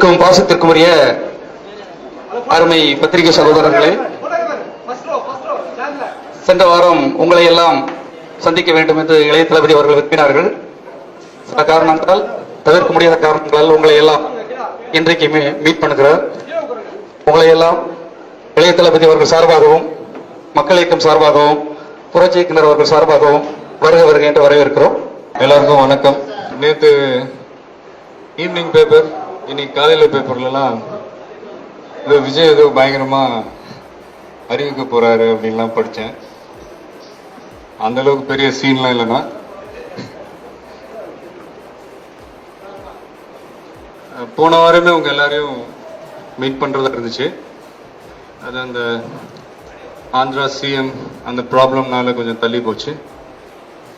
அன்பிற்கும் பாசத்திற்கும் உரிய அருமை பத்திரிகை சகோதரர்களே சென்ற வாரம் உங்களை எல்லாம் சந்திக்க வேண்டும் என்று இளைய தளபதி அவர்கள் விரும்பினார்கள். சில காரணங்களால் தவிர்க்க முடியாத காரணங்களால் உங்களை எல்லாம் இன்றைக்கு மீட் பண்ணுகிறார். உங்களை எல்லாம் இளைய தளபதி அவர்கள் சார்பாகவும் மக்கள் இயக்கம் சார்பாகவும் புரட்சி இயக்குனர் அவர்கள் சார்பாகவும் வருக வருக என்று வரவேற்கிறோம். எல்லாருக்கும் வணக்கம். நேற்று ஈவினிங் பேப்பர் இன்னைக்கு காலையில் பேப்பர்லலாம் விஜய் ஏதோ பயங்கரமா அறிவிக்க போறாரு அப்படின்லாம் படித்தேன் அந்த அளவுக்கு பெரிய சீன்லாம் இல்லைன்னா போன வாரமே உங்க எல்லாரையும் மீட் பண்றதா இருந்துச்சு. அது அந்த ஆந்திரா சிஎம் அந்த ப்ராப்ளம்னால கொஞ்சம் தள்ளி போச்சு.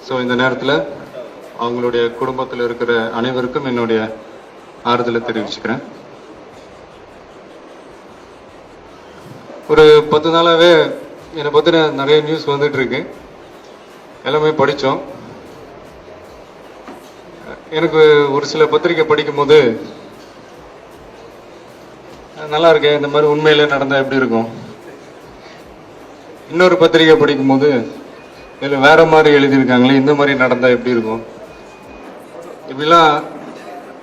ஸோ இந்த நேரத்தில் அவங்களுடைய குடும்பத்தில் இருக்கிற அனைவருக்கும் என்னுடைய ஆறுதலை தெரிவிச்சுக்கிறேன். ஒரு பத்து நாளாவே என்னை பற்றின நிறைய நியூஸ் வந்துட்டு இருக்கு எல்லாமே படித்தோம். எனக்கு ஒரு சில பத்திரிக்கை படிக்கும்போது நல்லா இருக்கு இந்த மாதிரி உண்மையிலே நடந்தா எப்படி இருக்கும்? இன்னொரு பத்திரிக்கை படிக்கும்போது இதில் வேற மாதிரி எழுதியிருக்காங்களே இந்த மாதிரி நடந்தா எப்படி இருக்கும்? இப்படிலாம்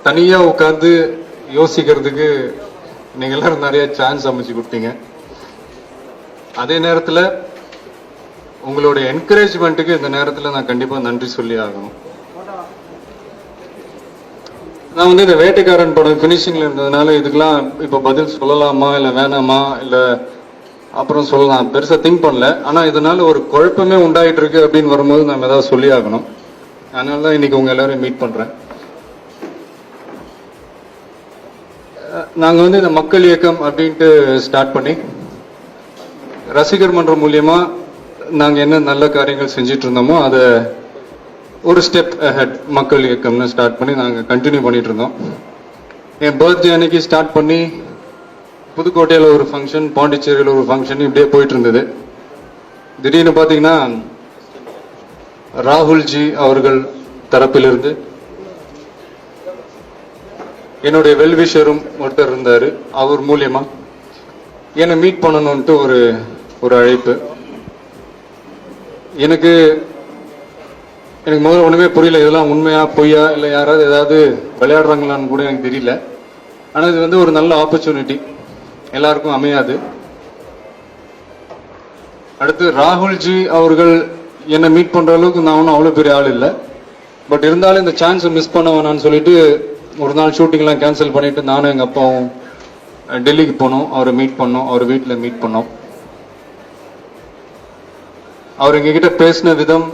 தனியாக உட்காந்து யோசிக்கிறதுக்கு நீங்கள் எல்லாரும் நிறைய சான்ஸ் அமைச்சு கொடுத்தீங்க. அதே நேரத்தில் உங்களுடைய என்கரேஜ்மெண்ட்டுக்கு இந்த நேரத்தில் நான் கண்டிப்பாக நன்றி சொல்லி ஆகணும். நான் வந்து இந்த வேட்டைக்காரன் படம் ஃபினிஷிங்கில் இருந்ததுனால இதுக்கெல்லாம் இப்போ பதில் சொல்லலாமா இல்லை வேணாமா இல்லை அப்புறம் சொல்லலாம். பெருசாக திங்க் பண்ணல. ஆனால் இதனால ஒரு குழப்பமே உண்டாயிட்டு இருக்கு அப்படின்னு வரும்போது நம்ம ஏதாவது சொல்லி ஆகணும். அதனால தான் இன்னைக்கு உங்கள் எல்லாரையும் மீட் பண்ணுறேன் நாங்கள் வந்து இந்த மக்கள் இயக்கம் அப்படின்ட்டு ஸ்டார்ட் பண்ணி ரசிகர் மன்றம் மூலியமா நாங்கள் என்ன நல்ல காரியங்கள் செஞ்சுட்டு இருந்தோமோ அதை ஒரு ஸ்டெப் ஹெட் மக்கள் இயக்கம்னு ஸ்டார்ட் பண்ணி நாங்கள் கண்டினியூ பண்ணிட்டு இருந்தோம் என் பர்த்டே அன்னைக்கு ஸ்டார்ட் பண்ணி புதுக்கோட்டையில் ஒரு ஃபங்க்ஷன் பாண்டிச்சேரியில் ஒரு ஃபங்க்ஷன் இப்படியே போயிட்டு இருந்தது திடீர்னு பார்த்தீங்கன்னா ராகுல்ஜி அவர்கள் தரப்பிலிருந்து என்னுடைய வெல்விஷரும் ஒருத்தர் இருந்தார். அவர் மூலியமா என்னை மீட் பண்ணணும்ட்டு ஒரு ஒரு அழைப்பு. எனக்கு எனக்கு முதல்ல ஒன்றுமே புரியல. இதெல்லாம் உண்மையா பொய்யா இல்லை யாராவது ஏதாவது விளையாடுறாங்களான்னு கூட எனக்கு தெரியல. ஆனால் இது வந்து ஒரு நல்ல ஆப்பர்ச்சுனிட்டி எல்லாருக்கும் அமையாது. அடுத்து ராகுல்ஜி அவர்கள் என்னை மீட் பண்ணுற அளவுக்கு நான் ஒன்றும் அவ்வளோ பெரிய ஆள் இல்லை. பட் இருந்தாலும் இந்த சான்ஸை மிஸ் பண்ண வேணாம்னு சொல்லிட்டு ஒரு நாள் ஷூட்டிங்லாம் கேன்சல் பண்ணிட்டு நானும் எங்கள் அப்பாவும் டெல்லிக்கு போனோம். அவரை மீட் பண்ணோம். அவர் வீட்டில் மீட் பண்ணோம். அவர் எங்ககிட்ட பேசின விதம்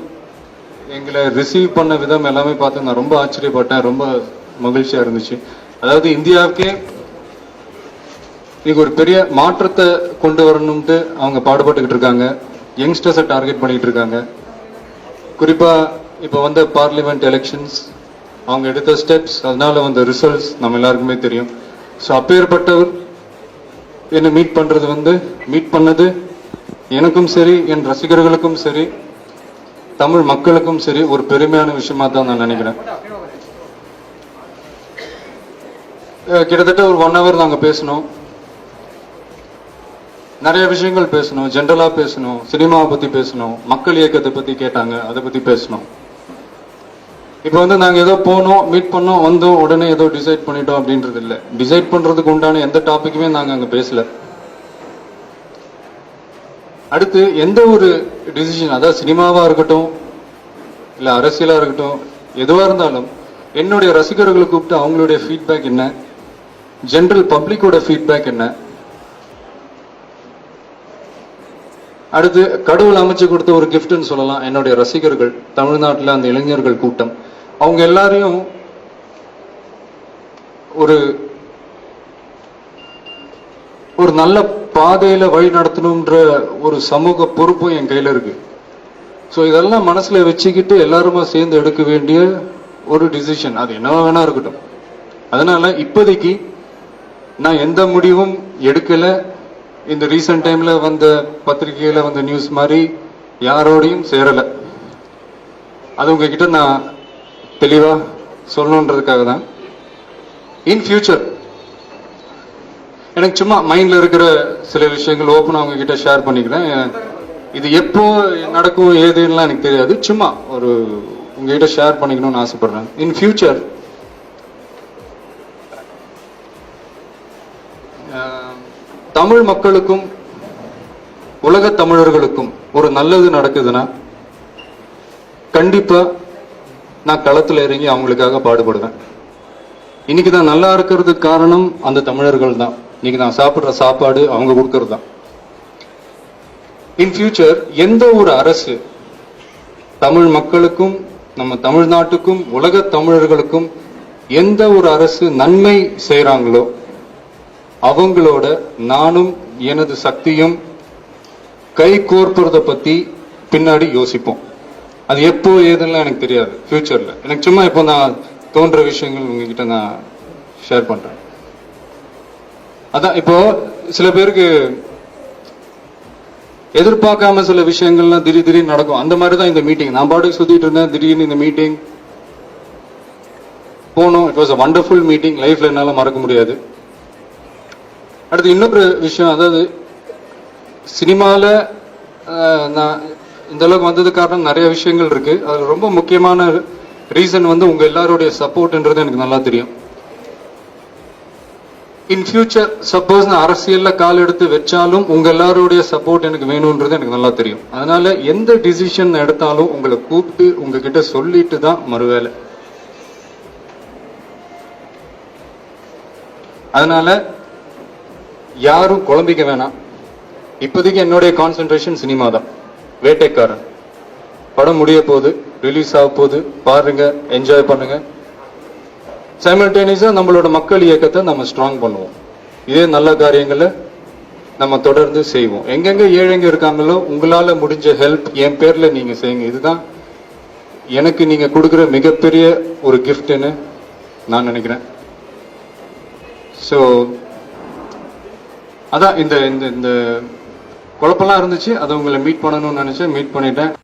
எங்களை ரிசீவ் பண்ண விதம் எல்லாமே பார்த்து நான் ரொம்ப ஆச்சரியப்பட்டேன். ரொம்ப மகிழ்ச்சியாக இருந்துச்சு. அதாவது இந்தியாவுக்கே இன்னைக்கு ஒரு பெரிய மாற்றத்தை கொண்டு வரணும்ட்டு அவங்க பாடுபட்டுக்கிட்டு இருக்காங்க. யங்ஸ்டர்ஸை டார்கெட் பண்ணிட்டு இருக்காங்க. குறிப்பாக இப்போ வந்த பார்லிமெண்ட் எலெக்ஷன்ஸ் அவங்க எடுத்த ஸ்டெப்ஸ் அதனால வந்த ரிசல்ட்ஸ் நம்ம எல்லாருக்குமே தெரியும். ஸோ அப்பேற்பட்டவர் என்னை மீட் பண்றது வந்து மீட் பண்ணது எனக்கும் சரி என் ரசிகர்களுக்கும் சரி தமிழ் மக்களுக்கும் சரி ஒரு பெருமையான விஷயமா தான் நான் நினைக்கிறேன். கிட்டத்தட்ட ஒரு ஒன் ஹவர் நாங்க பேசணும் நிறைய விஷயங்கள் பேசணும் ஜென்ரலா பேசணும் சினிமாவை பத்தி பேசணும் மக்கள் இயக்கத்தை பத்தி கேட்டாங்க அதை பத்தி பேசணும் இப்போ வந்து நாங்கள் ஏதோ போனோம் மீட் பண்ணோம் வந்தோம் உடனே ஏதோ டிசைட் பண்ணிட்டோம் அப்படின்றது இல்லை. டிசைட் பண்ணுறதுக்கு உண்டான எந்த டாப்பிக்குமே நாங்கள் அங்கே பேசல. அடுத்து எந்த ஒரு டிசிஷன் அதாவது சினிமாவாக இருக்கட்டும் இல்லை அரசியலாக இருக்கட்டும் எதுவாக இருந்தாலும் என்னுடைய ரசிகர்களை கூப்பிட்டு அவங்களுடைய ஃபீட்பேக் என்ன? ஜென்ரல் பப்ளிக்கோட ஃபீட்பேக் என்ன? அடுத்து கடவுள் அமைச்சு கொடுத்த ஒரு கிஃப்ட்னு சொல்லலாம் என்னுடைய ரசிகர்கள் தமிழ்நாட்டில் அந்த இளைஞர்கள் கூட்டம். அவங்க எல்லாரையும் ஒரு ஒரு நல்ல பாதையில வழி நடத்தணும்ன்ற ஒரு சமூக பொறுப்பும் என் கையில இருக்கு. ஸோ இதெல்லாம் மனசுல வச்சுக்கிட்டு எல்லாருமா சேர்ந்து எடுக்க வேண்டிய ஒரு டிசிஷன் அது என்னவா வேணா இருக்கட்டும். அதனால இப்போதைக்கு நான் எந்த முடிவும் எடுக்கல. இந்த ரீசெண்ட் டைம்ல வந்த பத்திரிகையில வந்த நியூஸ் மாதிரி யாரோடையும் சேரல. அது உங்ககிட்ட நான் தெளிவா சொல்லணுன்றதுக்காக தான் இன் ஃபியூச்சர் எனக்கு சும்மா மைண்ட்ல இருக்கிற சில விஷயங்கள் ஓப்பன் அவங்க கிட்ட ஷேர் பண்ணிக்கிறேன். இது எப்போ நடக்கும் ஏதுன்னுலாம் எனக்கு தெரியாது. சும்மா ஒரு உங்ககிட்ட ஷேர் பண்ணிக்கணும்னு ஆசைப்படுறேன். இன் ஃபியூச்சர் தமிழ் மக்களுக்கும் உலக தமிழர்களுக்கும் ஒரு நல்லது நடக்குதுன்னா கண்டிப்பாக நான் களத்தில் இறங்கி அவங்களுக்காக பாடுபடுவேன். இன்னைக்கு தான் நல்லா இருக்கிறதுக்கு காரணம் அந்த தமிழர்கள் தான். இன்னைக்கு நான் சாப்பிட்ற சாப்பாடு அவங்க கொடுக்கறது தான். இன் ஃபியூச்சர் எந்த ஒரு அரசு தமிழ் மக்களுக்கும் நம்ம தமிழ்நாட்டுக்கும் உலக தமிழர்களுக்கும் எந்த ஒரு அரசு நன்மை செய்கிறாங்களோ அவங்களோட நானும் எனது சக்தியும் கை கோர்ப்பதை பத்தி பின்னாடி யோசிப்போம். அது எப்போ ஏதுன்னு எனக்கு தெரியாது. ஃபியூச்சர்ல எனக்கு சும்மா இப்போ நான் தோன்ற விஷயங்கள் உங்ககிட்ட நான் ஷேர் பண்றேன். அதான் இப்போ சில பேருக்கு எதிர்பார்க்காம சில விஷயங்கள்லாம் திடீர் திடீர்னு நடக்கும். அந்த மாதிரி தான் இந்த மீட்டிங் நான் பாட்டுக்கு சுத்திட்டு இருந்தேன் திடீர்னு இந்த மீட்டிங் போனோம். It was a wonderful meeting லைஃப்ல என்னால மறக்க முடியாது. அடுத்து இன்னொரு விஷயம் அதாவது சினிமாவில் நான் இந்த அளவுக்கு வந்தது காரணம் நிறைய விஷயங்கள் இருக்கு. அதுல ரொம்ப முக்கியமான ரீசன் வந்து உங்க எல்லாருடைய சப்போர்ட்ன்றது எனக்கு நல்லா தெரியும். இன் ஃபியூச்சர் சப்போஸ் நான் அரசியல்ல கால் எடுத்து வச்சாலும் உங்க எல்லாருடைய சப்போர்ட் எனக்கு வேணும்ன்றது எனக்கு நல்லா தெரியும். அதனால எந்த டிசிஷன் எடுத்தாலும் உங்களை கூப்பிட்டு உங்ககிட்ட சொல்லிட்டு தான் மறுவேலை அதனால யாரும் குழம்பிக்க வேணாம். இப்போதைக்கு என்னுடைய கான்சென்ட்ரேஷன் சினிமா தான். வேட்டைக்காரன். படம் முடிய போகுது ரிலீஸ் ஆக போகுது பாருங்க என்ஜாய் பண்ணுங்க. சைமல்டேனியஸாக நம்மளோட மக்கள் இயக்கத்தை நம்ம ஸ்ட்ராங் பண்ணுவோம். இதே நல்ல காரியங்களை நம்ம தொடர்ந்து செய்வோம். எங்கெங்க ஏழைங்க இருக்காங்களோ உங்களால முடிஞ்ச ஹெல்ப் என் பேர்ல நீங்க செய்யுங்க. இதுதான் எனக்கு நீங்க கொடுக்குற மிகப்பெரிய ஒரு கிஃப்ட்னு நான் நினைக்கிறேன். ஸோ அதான் இந்த இந்த இந்த குழப்பம்லாம் இருந்துச்சு. அதை உங்களை மீட் பண்ணணும்னு நினச்சேன் மீட் பண்ணிட்டேன்.